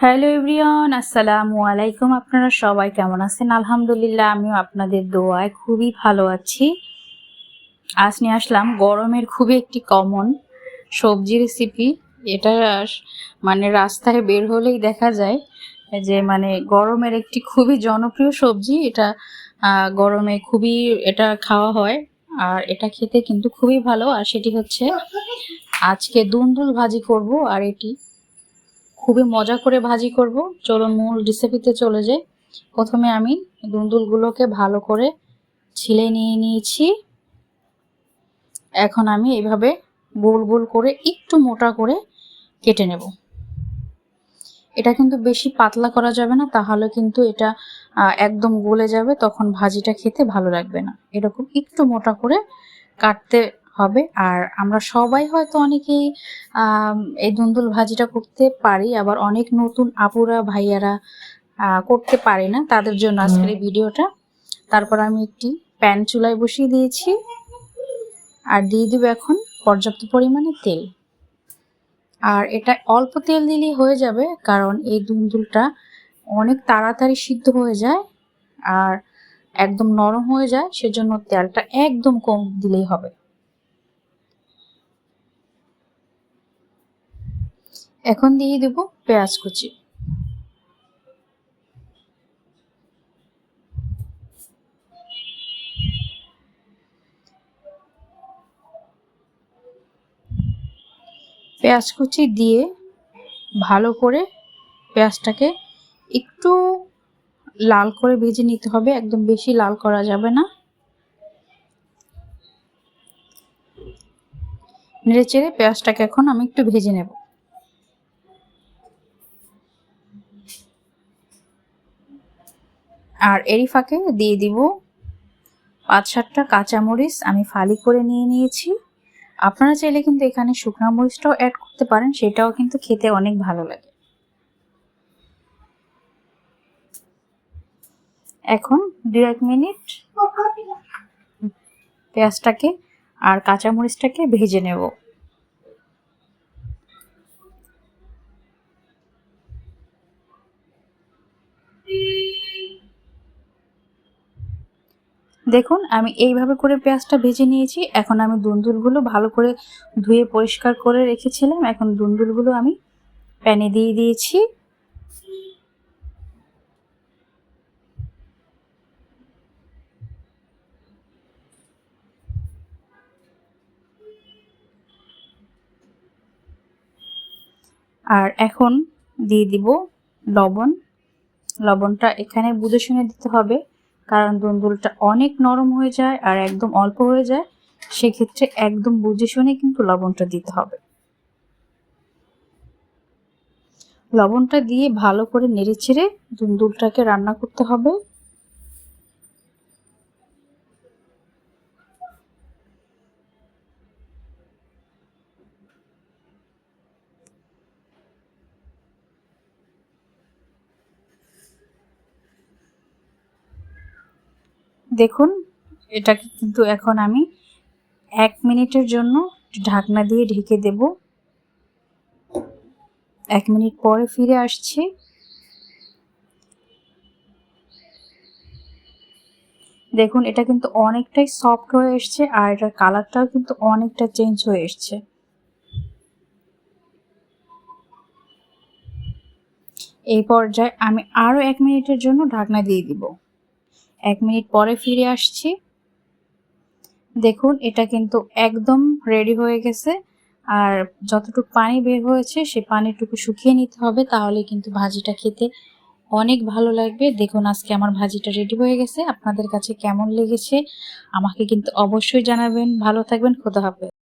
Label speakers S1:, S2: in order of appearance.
S1: Hello everyone, আসসালামু আলাইকুম। আপনারা সবাই কেমন আছেন? আলহামদুলিল্লাহ, আমিও আপনাদের দোয়ায় খুবই ভালো আছি। আজ নিয়ে আসলাম গরমের খুবই একটি কমন সবজি রেসিপি এটা মানে রাস্তায় বের হলেই দেখা যায় যে মানে গরমের একটি খুবই জনপ্রিয় সবজি। এটা গরমে খুবই এটা খাওয়া হয় আর এটা খেতে কিন্তু খুবই ভালো। আর সেটি হচ্ছে, আজকে দুন্দুল ভাজি করব আর এটি খুবই মজা করে ভাজি করব। চলুন মূল রেসিপিতে চলে যাই। প্রথমে আমি দুন্দুলগুলোকে ভালো করে ছিলে নিয়ে নিয়েছি। এখন আমি এভাবে গোল গোল করে একটু মোটা করে কেটে নেব। এটা কিন্তু বেশি পাতলা করা যাবে না, তাহলে কিন্তু এটা একদম গলে যাবে, তখন ভাজিটা খেতে ভালো লাগবে না। এরকম একটু মোটা করে কাটতে হবে। আর আমরা সবাই হয়তো অনেকেই এই দুন্দুল ভাজিটা করতে পারি। আবার অনেক নতুন আপুরা ভাইয়ারা করতে পারে না। তাদের জন্য আজকের এই ভিডিওটা। তারপর আমি একটি প্যান চুলায় বসিয়ে দিয়েছি। আর দিয়ে দেবো এখন পর্যাপ্ত পরিমাণে তেল। আর এটা অল্প তেল দিলেই হয়ে যাবে কারণ এই দুন্দুলটা অনেক তাড়াতাড়ি সিদ্ধ হয়ে যায় আর একদম নরম হয়ে যায়। সেজন্য তেলটা একদম কম দিলেই হবে। এখন দিয়ে দেব পেঁয়াজ কুচি। পেঁয়াজ কুচি দিয়ে ভালো করে পেঁয়াজটাকে একটু লাল করে ভেজে নিতে হবে, একদম বেশি লাল করা যাবে না। নেড়ে চেড়ে পেঁয়াজটাকে এখন আমি একটু ভেজে নেব। আর এরই ফাঁকে দিয়ে দিব পাঁচ সাতটা কাঁচামরিচ। আমি ফালি করে নিয়ে নিয়েছি। আপনারা চাইলে কিন্তু এখানে শুকনো মরিচটাও অ্যাড করতে পারেন, সেটাও কিন্তু খেতে অনেক ভালো লাগে। এখন দু এক মিনিট পেঁয়াজটাকে আর কাঁচামরিচটাকে ভেজে নেব। দেখুন, আমি এইভাবে করে পেঁয়াজটা ভেজে নিয়েছি। এখন আমি দুন্দুলগুলো ভালো করে ধুয়ে পরিষ্কার করে রেখেছিলাম। এখন দুন্দুলগুলো আমি প্যানে দিয়ে দিয়েছি। আর এখন দিয়ে দিব লবণ। লবণটা এখানে বুঝে শুনে দিতে হবে। কারণ দুন্দুলটা অনেক নরম হয়ে যায় আর একদম অল্প হয়ে যায়, সেক্ষেত্রে একদম বুঝে শুনে কিন্তু লবণটা দিতে হবে। লবণটা দিয়ে ভালো করে নেড়ে ছেড়ে দুন্দুলটাকে রান্না করতে হবে। দেখুন, এটাকে কিন্তু এখন আমি এক মিনিটের জন্য ঢাকনা দিয়ে ঢেকে দেব। এক মিনিট পরে ফিরে আসছি। দেখুন, এটা কিন্তু অনেকটাই সফট হয়ে এসছে আর এটার কালারটাও কিন্তু অনেকটা চেঞ্জ হয়ে এসছে। এই পর্যায়ে আমি আরও এক মিনিটের জন্য ঢাকনা দিয়ে দিব। এক মিনিট পরে ফিরে আসছি। দেখুন, এটা কিন্তু একদম রেডি হয়ে গেছে। আর যতটুকু পানি বের হয়েছে সে পানিটুকু শুকিয়ে নিতে হবে তাহলে কিন্তু ভাজিটা খেতে অনেক ভালো লাগবে। দেখুন, আজকে আমার ভাজিটা রেডি হয়ে গেছে। আপনাদের কাছে কেমন লেগেছে, আমাকে কিন্তু অবশ্যই জানাবেন। ভালো থাকবেন, খোদা হাফেজ।